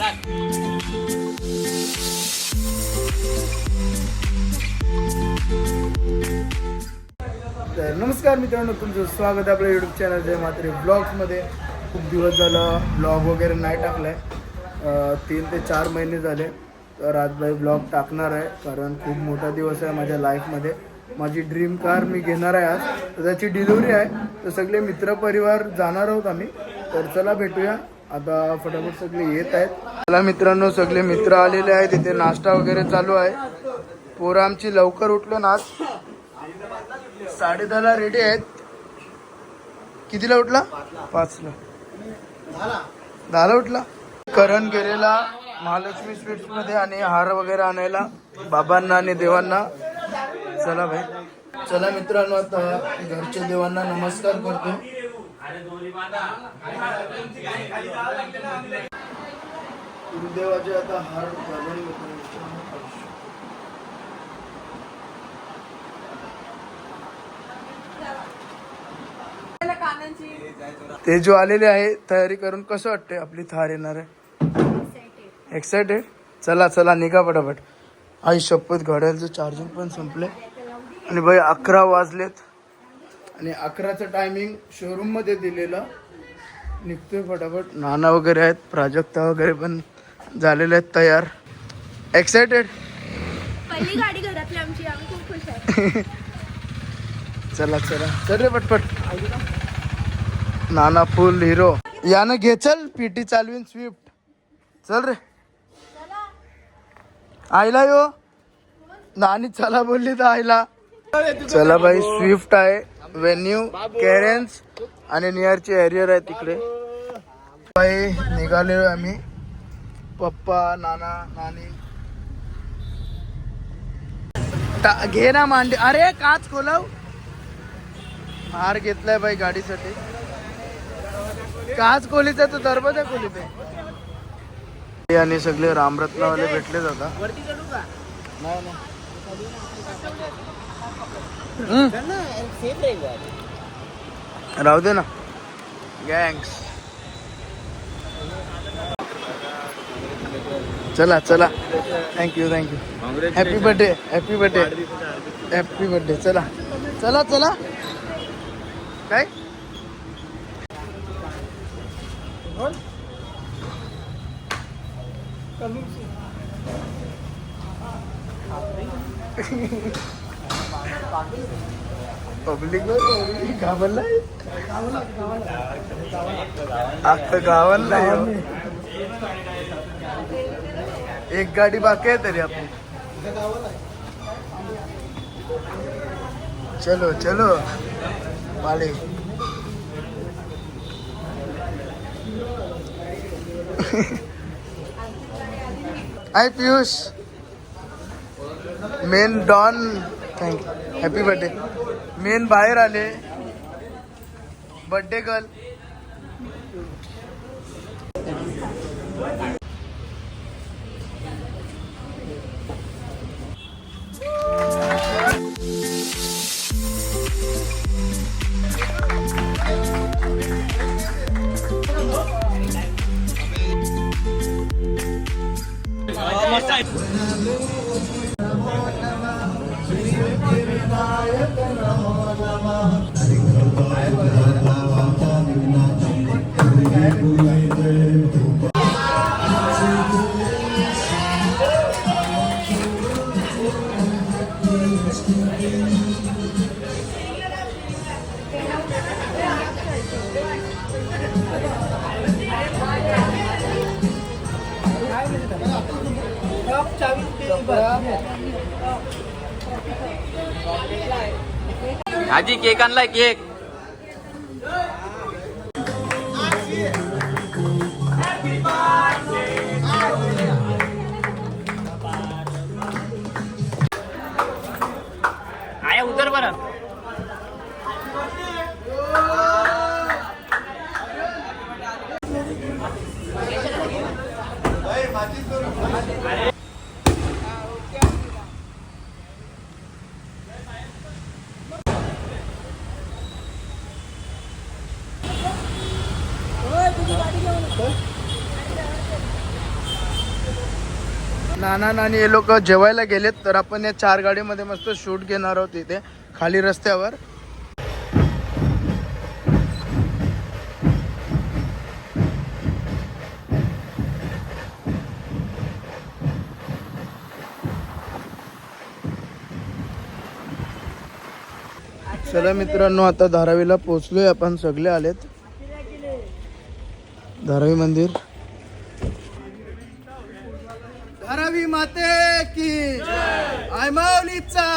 तर नमस्कार मित्रांनो तुमचं स्वागत आहे आपल्या यूट्यूब चॅनलच्या मात्र ब्लॉग्समध्ये खूप दिवस झालं ब्लॉग वगैरे नाही टाकलाय. तीन ते चार महिने झाले. तर आज भाई ब्लॉग टाकणार आहे कारण खूप मोठा दिवस आहे माझ्या लाईफमध्ये माझी ड्रीम कार मी घेणार आहे आज. तर त्याची डिलिव्हरी आहे. तर सगळे मित्रपरिवार जाणार आहोत आम्ही. तर चला भेटूया. आता फटाफट सगळे येत आहेत. चला मित्रांनो सगळे मित्र आलेले आहेत. इथे नाश्ता वगैरे चालू आहे. पोरं आमची लवकर उठलो ना आज. साडे दहाला रेडी आहेत. कितीला उठला? पाचला. दहाला उठला? करण गेलेला महालक्ष्मी स्वीट्समध्ये आणि हार वगैरे आणायला बाबांना आणि देवांना. चला भाई. चला मित्रांनो आता घरच्या देवांना नमस्कार करतो. गुरुदेवाचे आता हार. ते जो आलेले आहे तयारी करून कसं वाटते आपली थार येणार आहे? एक्सायटेड चला चला निघा पटापट. आई शपथ घड्याळचं चार्जिंग पण संपले आणि भाई अकरा वाजलेत. आणि अकराचं टायमिंग शोरूममध्ये दिलेलं. निघतोय फटाफट. नाना वगैरे आहेत प्राजक्ता वगैरे पण झालेले आहेत तयार. एक्सायटेड पहिली गाडी घरातली आमची आम्ही खूप खुश आहे. चला चला. चल रे पटपट. नाना फुल हिरो यानं घे चल पीटी चालवीन स्विफ्ट चल रे. आईला यो. नानी चला बोलली तर आईला. चला भाई स्विफ्ट आहे. वेन्यू कॅरेन्स आणि नियरचे एरियर आहे तिकडे. भाई निघालेलो आम्ही. पप्पा नाना नानी. घे ना मांडी. अरे काच खोलव. हार घेतलाय बाई गाडीसाठी. काच खोलीचा तो दरवाजा खोलीत आहे. आणि सगळे रामरत्नावाले भेटले जाता नाही. राहू दे ना गँग्स चला चला। Thank you thank you happy birthday happy birthday happy birthday चला। चला चला। काय पब्लिक घाबरलाय अख्खं गावाला हो. एक गाडी बाकी आहे तरी आपली. चलो चलो. माले. I Piyush. Main don. Thank happy birthday main बाहेर आले बर्थडे गर्ल आजी केक आणलाय केक. आया नाना नानी हे लोक जेवायला गेलेत तर आपण या चार गाडीमध्ये मस्त शूट घेणार आहोत इथे खाली रस्त्यावर. चला मित्रांनो आता धारावीला पोचलोय आपण सगळे आलेत. धारावी मंदिर. धारावी माते की आयमावलीचा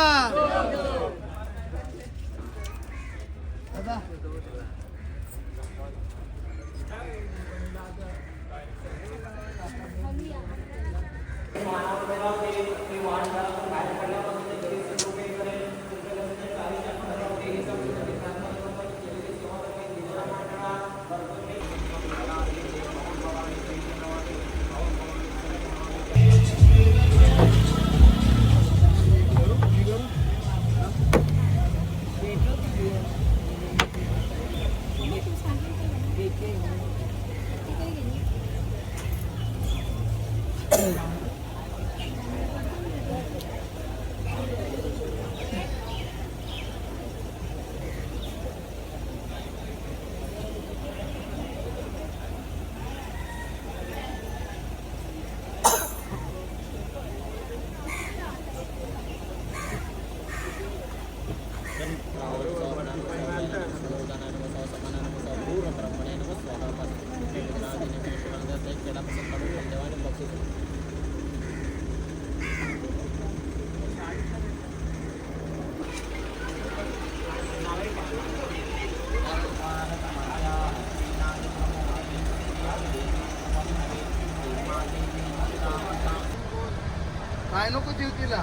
काय नको देऊ तिला?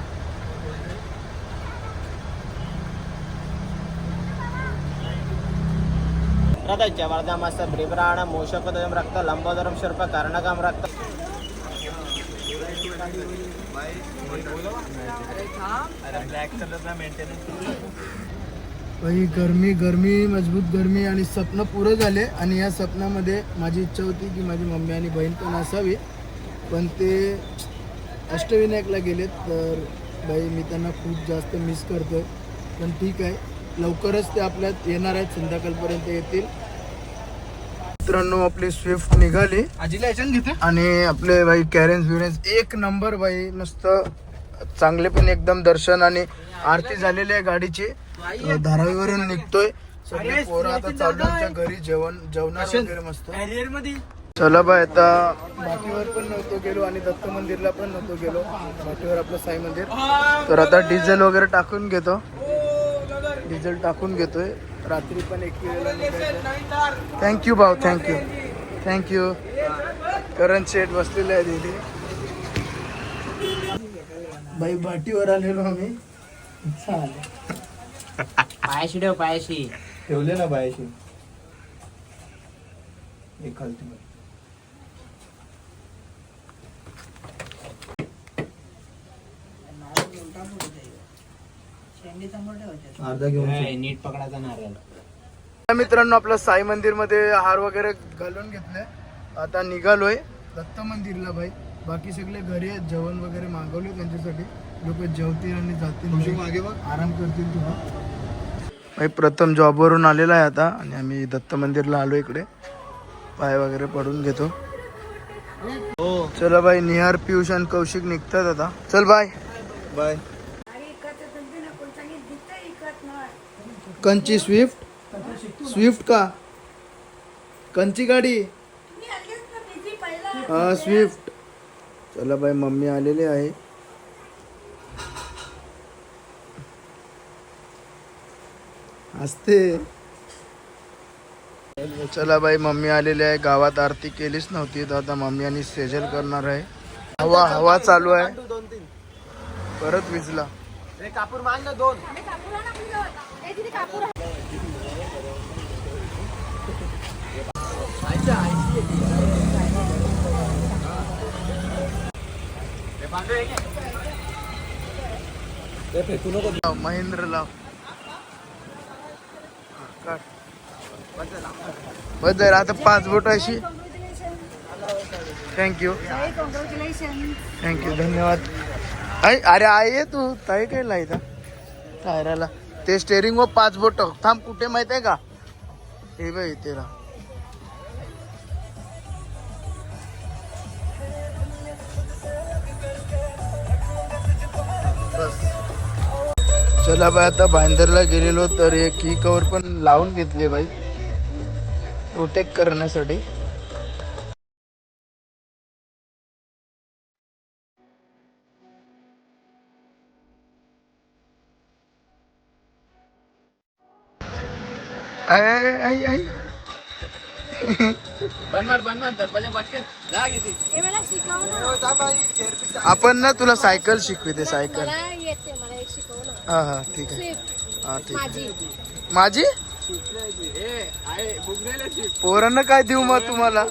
ब्रिव्राण मूषपदं रक्त लंबोदरं शर्प कर्णकं रक्त. भाई गरमी गरमी मजबूत गरमी आणि स्वप्न पुरं झाले आणि या स्वप्नामध्ये माझी इच्छा होती की माझी मम्मी आणि बहीण पण असावी. पण ते अष्टविनायकला गेलेत तर भाई मी त्यांना खूप जास्त मिस करतोय. पण ठीक आहे. लवकरच ते आपल्यात येणार आहेत. संध्याकाळपर्यंत येतील. मित्रांनो आपली स्विफ्ट निघाली. आणि आपले भाई कॅरेन्स बिरेन्स एक नंबर भाई मस्त चांगले पण एकदम दर्शन आणि आरती झालेली आहे गाडीची. धारावीवरून निघतोय. सगळे पोरं आता चालू घरी जेवण जेवणार वगैरे मस्त. मध्ये चला बाय आता. बाकीवर पण नव्हतो गेलो आणि दत्त मंदिरला पण नव्हतो गेलो. बाकीवर आपलं साई मंदिर. तर आता डिझेल वगैरे टाकून घेतो. डिझेल टाकून घेतोय. रात्री पण एक वेळेला थँक्यू भाऊ थँक्यू थँक्यू करण शेठ बसलेले आहे तिथे बाई भाटीवर आलेलो आम्ही. चालेल. पायाशी ठेव पायाशी. ठेवले ना बायाशी. एक खालती अर्धा घेऊन नीट पकडायचा नारळ. मित्रांनो आपलं साई मंदिरमध्ये हार वगैरे घालून घेतलंय. आता निघालोय. दत्त मंदिरला भाई. बाकी सगळे घरी आहेत जेवण वगैरे मागवले त्यांच्यासाठी. लोक जेवतील आणि जातील. मागे आराम करतील तुला भाई प्रथम जॉबवरून आलेला आहे आता आणि आम्ही दत्त मंदिरला आलो इकडे. पाय वगैरे पडून घेतो. चला बाई निहार पियुष आणि कौशिक निघतात आता. चल बाय बाय कंची स्विफ्ट? स्विफ्ट का? कंची गाडी? हा स्विफ्ट. चला बाई मम्मी आलेली आहे. असते चला बाई मम्मी आलेली आहे. गावात आरती केलीच नव्हती. तर आता मम्मी आणि सेजल करणार आहे. हवा हवा चालू आहे. परत विजला. कापूर मान ना दोन. महेंद्र लाव बदल आता पाच बोट अशी. थँक्यू थँक्यू धन्यवाद. अरे आहे तू. ताई काय लायता टायराला ते स्टेअरिंग व पाच बोट. थांब कुठे माहीत आहे का? हे बघ तेला बस. चला बाई आता बांदरला गेलेलो तर एक ही कवर पण लावून घेतली बाई. प्रोटेक्ट करण्यासाठी. आपण ना तुला सायकल शिकविते सायकल. मला येते मला एक शिकव ना हा हा ठीक आहे. हा ठीक माझी. पोरांना काय देऊ मग तुम्हाला?